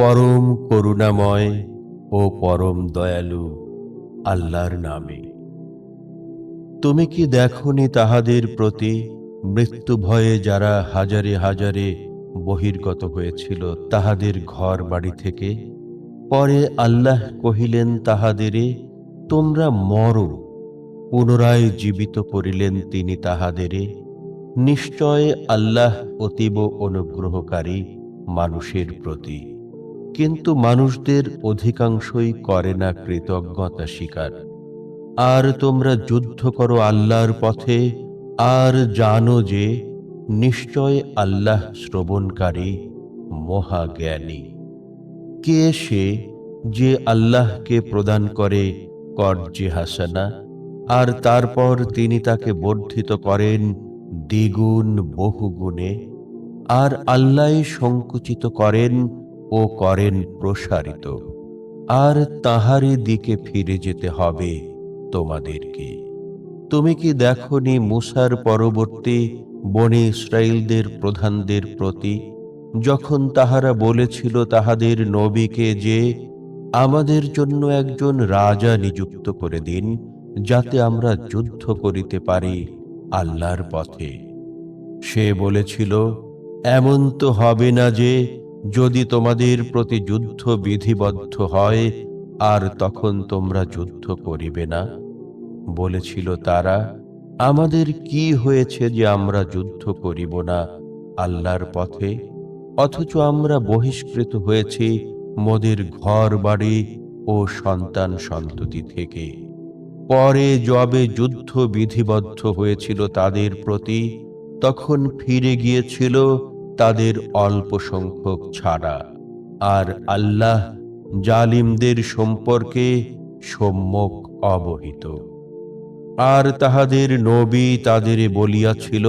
পরম করুণাময় ও পরম দয়ালু আল্লাহর নামে। তুমি কি দেখনি তাহাদের প্রতি মৃত্যু ভয়ে যারা হাজারে হাজারে বহির্গত হয়েছিল তাহাদের ঘর বাড়ি থেকে? পরে আল্লাহ কহিলেন, তাহাদেরে তোমরা মরো। পুনরায় জীবিত করিলেন তিনি তাহাদেরে। নিশ্চয় আল্লাহ অতীব অনুগ্রহকারী মানুষের প্রতি। কিন্তু মানুষদের অধিকাংশই করে না কৃতজ্ঞতা স্বীকার। আর তোমরা যুদ্ধ করো আল্লাহর পথে, আর জানো যে নিশ্চয় আল্লাহ শ্রবণকারী মহাজ্ঞানী। কে সে যে আল্লাহকে প্রদান করে কর্জে হাসানা, আর তারপর তিনি তাকে বর্ধিত করেন দ্বিগুণ বহুগুণে, আর আল্লাহ সংকুচিত করেন ও করেন প্রসারিত। আর তাহারই দিকে ফিরে যেতে হবে তোমাদেরকে। তুমি কি দেখনি মুসার পরবর্তী বনে ইসরায়েলদের প্রধানদের প্রতি, যখন তাহারা বলেছিল তাহাদের নবীকে যে, আমাদের জন্য একজন রাজা নিযুক্ত করে দিন, যাতে আমরা যুদ্ধ করিতে পারি আল্লাহর পথে সে বলেছিল, এমন তো হবে না যে যদি তোমাদের প্রতি যুদ্ধ বিধিবদ্ধ হয়, আর তখন তোমরা যুদ্ধ করিবে না। বলেছিল তারা, আমাদের কি হয়েছে যে আমরা যুদ্ধ করিব না আল্লাহর পথে? অথচ আমরা বহিষ্কৃত হয়েছি মোদের ঘর বাড়ি ও সন্তান সন্ততি থেকে। পরে যবে যুদ্ধ বিধিবদ্ধ হয়েছিল তাদের প্রতি, তখন ফিরে গিয়েছিল তাদের অল্প সংখ্যক ছাড়া। আর আল্লাহ জালিমদের সম্পর্কে সম্যক অবহিত। আর তাহাদের নবী তাদের বলিয়াছিল,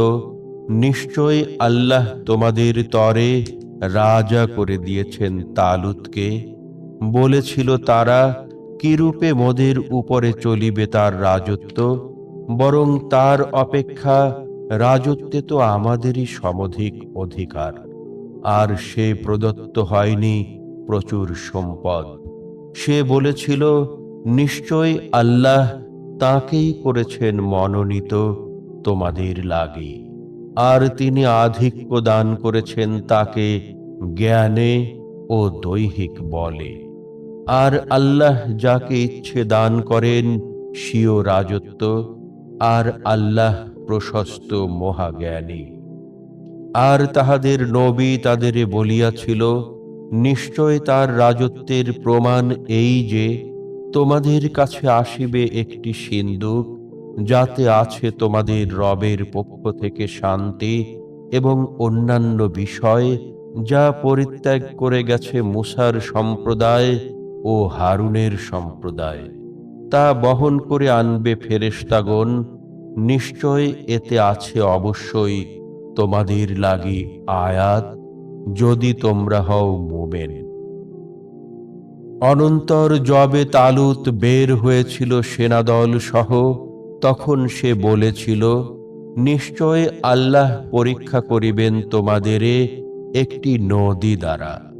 নিশ্চয় আল্লাহ তোমাদের তরে রাজা করে দিয়েছেন তালুতকে। বলেছিল তারা, কিরূপে মোদের উপরে চলিবে তার রাজত্ব? বরং তার অপেক্ষা রাজত্বে তো আমাদেরই সমধিক অধিকার। আর সে প্রদত্ত হয়নি প্রচুর সম্পদ। সে বলেছিল, নিশ্চয় আল্লাহ তাকেই করেছেন মনোনীত তোমাদের লাগে। আর তিনি আধিক্য দান করেছেন তাকে জ্ঞানে ও দৈহিক বলে। আর আল্লাহ যাকে ইচ্ছে দান করেন স্বীয় রাজত্ব। আর আল্লাহ প্রশস্ত মহাজ্ঞানী। আর তাহাদের নবী তাদের বলিয়াছিল নিশ্চয় তার রাজত্বের প্রমাণ এই যে, তোমাদের কাছে আসিবে একটি সিন্ধুক যাতে আছে তোমাদের রবের পক্ষ থেকে শান্তি এবং অন্যান্য বিষয় যা পরিত্যাগ করে গেছে মুসার সম্প্রদায় ও হারুনের সম্প্রদায়। তা বহন করে আনবে ফেরেশতাগণ নিশ্চয় এতে আছে অবশ্যই তোমাদের লাগি আয়াত, যদি তোমরা হও মোমেন। অনন্তর জবে তালুত বের হয়েছিল সেনাদল সহ, তখন সে বলেছিল, নিশ্চয় আল্লাহ পরীক্ষা করিবেন তোমাদেরে একটি নদী দ্বারা।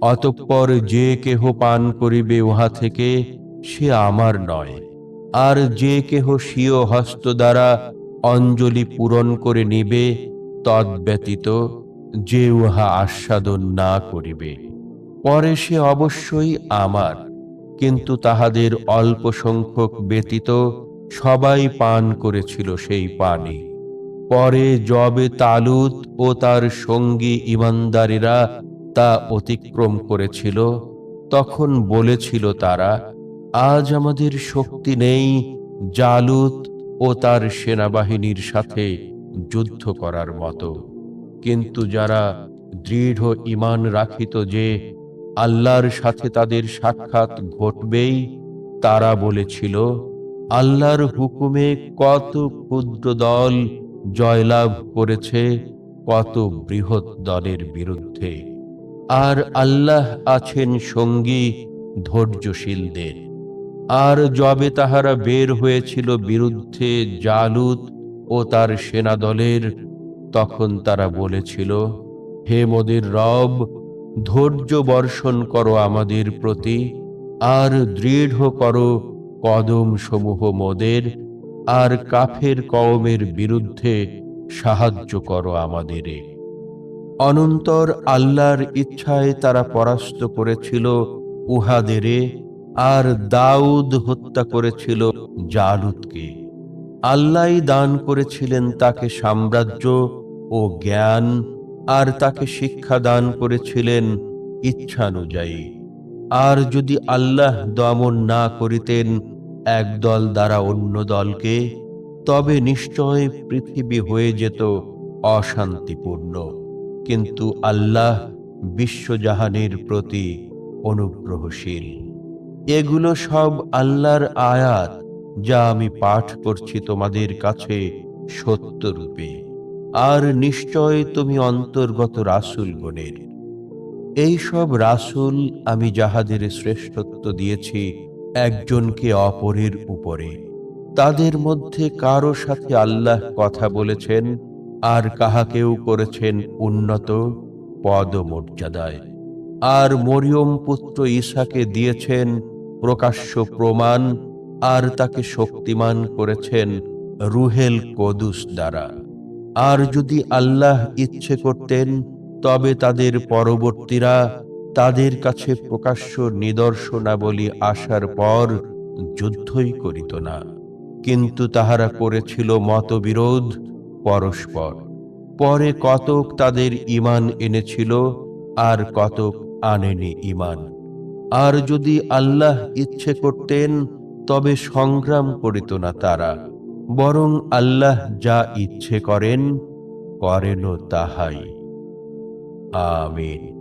অতঃপর যে কেহ পান করিবে উহা থেকে সে আমার নয়। আর যে কেহ স্বীয় হস্ত দ্বারা অঞ্জলি পূরণ করে নিবে, তদ্ব্যতীত যে উহা আস্বাদন না করিবে। পরে সে অবশ্যই আমার, কিন্তু তাহাদের অল্প সংখ্যক ব্যতীত সবাই পান করেছিল সেই পানি। পরে জবে তালুত ও তার সঙ্গী ইমানদারেরা তা অতিক্রম করেছিল, তখন বলেছিল তারা আজ আমাদের শক্তি নেই জালুত ও তার সেনাবাহিনীর সাথে যুদ্ধ করার মতো। কিন্তু যারা দৃঢ় ইমান রাখিত যে আল্লাহর সাথে তাদের সাক্ষাৎ ঘটবেই, তারা বলেছিল, আল্লাহর হুকুমে কত ক্ষুদ্র দল জয়লাভ করেছে, কত বৃহৎ দলের বিরুদ্ধে। আর আল্লাহ আছেন সঙ্গী, ধৈর্যশীলদের। আর যবে তাহারা বের হয়েছিল বিরুদ্ধে জালুত ও তার সেনাদলের, তখন তারা বলেছিল, হে মোদের রব, ধৈর্য বর্ষণ করো আমাদের প্রতি, আর দৃঢ় করো কদম সমূহ মোদের, আর কাফের কওমের বিরুদ্ধে সাহায্য করো আমাদেরে অনন্তর আল্লাহর ইচ্ছায় তারা পরাস্ত করেছিল উহাদেরে আর দাউদ হত্যা করেছিল জালুদকে। আল্লাহ দান করেছিলেন তাকে সাম্রাজ্য ও জ্ঞান, আর তাকে শিক্ষা দান করেছিলেন ইচ্ছানুযায়ী। আর যদি আল্লাহ দমন না করিতেন এক দল দ্বারা অন্য দলকে, তবে নিশ্চয় পৃথিবী হয়ে যেত অশান্তিপূর্ণ। কিন্তু আল্লাহ বিশ্বজাহানের প্রতি অনুগ্রহশীল। এগুলো সব আল্লাহর আয়াত, যা আমি পাঠ করছি তোমাদের কাছে সত্যরূপে। আর নিশ্চয় তুমি অন্তর্গত রাসুল গণের। এই সব রাসুল আমি যাহাদের শ্রেষ্ঠত্ব দিয়েছি, একজনকে অপরের উপরে। তাদের মধ্যে কারও সাথে আল্লাহ কথা বলেছেন, আর কাহাকেও করেছেন উন্নত পদমর্যাদায়। আর মরিয়ম পুত্র ঈশাকে দিয়েছেন প্রকাশ্য প্রমাণ আর তাকে শক্তিমান করেছেন রুহেল কদুস দ্বারা। আর যদি আল্লাহ ইচ্ছে করতেন, তবে তাদের পরবর্তীরা তাদের কাছে প্রকাশ্য নিদর্শনাবলী আসার পর যুদ্ধই করিত না। কিন্তু তাহারা করেছিল মতবিরোধ পরস্পর। পরে কতক তাদের ইমান এনেছিল আর কতক আনেনি ইমান আর যদি আল্লাহ ইচ্ছে করতেন, তবে সংগ্রাম করিত না তারা, বরং আল্লাহ যা ইচ্ছে করেন, করেনও তাহাই। আমিন।